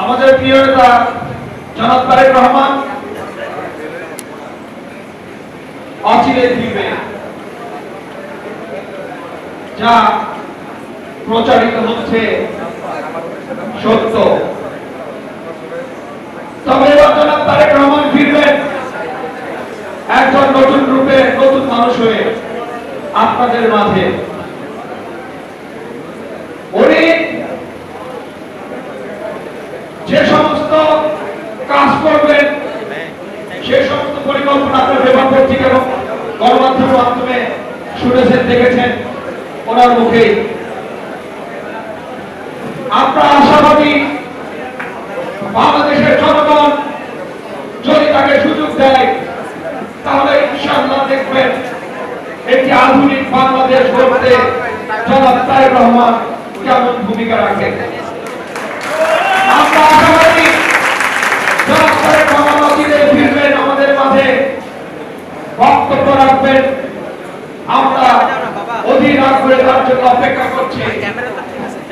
আমাদের প্রিয় নেতা জনাব তারেক রহমান অচিরে ফিরবে। যা প্রচারিত হচ্ছে সত্য। তবে এবার জনাব তারেক রহমান ফিরবেন একজন নতুন রূপে, নতুন মানুষ হয়ে আপনাদের মাঝে। যে সমস্ত কাজ করবেন, সে সমস্ত পরিকল্পনা আপনার পেপার পত্রিকা এবং গণমাধ্যমের মাধ্যমে শুনেছেন, দেখেছেন, ওনার মুখে। আমরা আশাবাদী বাংলাদেশের জনগণ যদি তাকে সুযোগ দেয়, তাহলে ইনশাআল্লাহ দেখবেন একটি আধুনিক বাংলাদেশ গড়তে জনাব তারেক রহমান কেমন ভূমিকা রাখে রাখবেন। আমরা অধীর আগ্রহে তার জন্য অপেক্ষা করছি।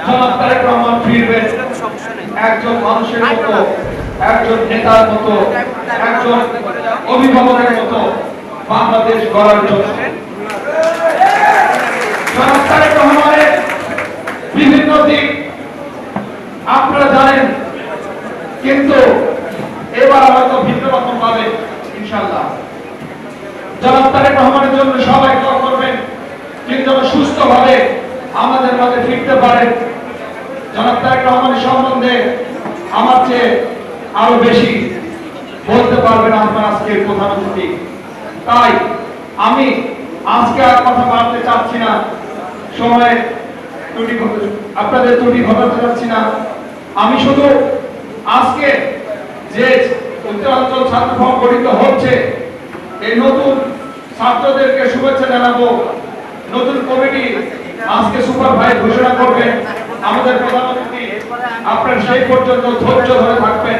জনাব তারেক রহমান ফিরবেন। একজন মানুষের মতো, একজন নেতার মতো, একজন অভিভাবকের মতো বাংলাদেশ গড়ার জন্য। জনাব তারেক রহমানের বিভিন্ন দিক আপনারা জানেন, কিন্তু এবার হয়তো ভিন্ন রকম পাবে ইনশাল্লাহ জনাব তারেক রহমানের জন্য সবাই দোয়া করবেন কিন্তু যেন সুস্থভাবে আমাদের মাঝে ফিরতে পারেন। জনাব তারেক রহমানের সম্বন্ধে আমার চেয়ে আরও বেশি বলতে পারবেন আপনার আজকের প্রধানমন্ত্রী। তাই আমি আজকে আর কথা বাড়তে চাচ্ছি না। সময় ত্রুটি আপনাদের ত্রুটি ঘটাতে চাচ্ছি না। আমি শুধু আজকে যে উত্তরাঞ্চল ছাত্র গঠিত হচ্ছে এই নতুন ছাত্রদেরকে শুভেচ্ছা জানাব। নতুন কমিটি আজকে সুপারভাইজ ঘোষণা করবেন আমাদের প্রধানমন্ত্রী আপনার সেই পর্যন্ত ধৈর্য ধরে থাকবেন।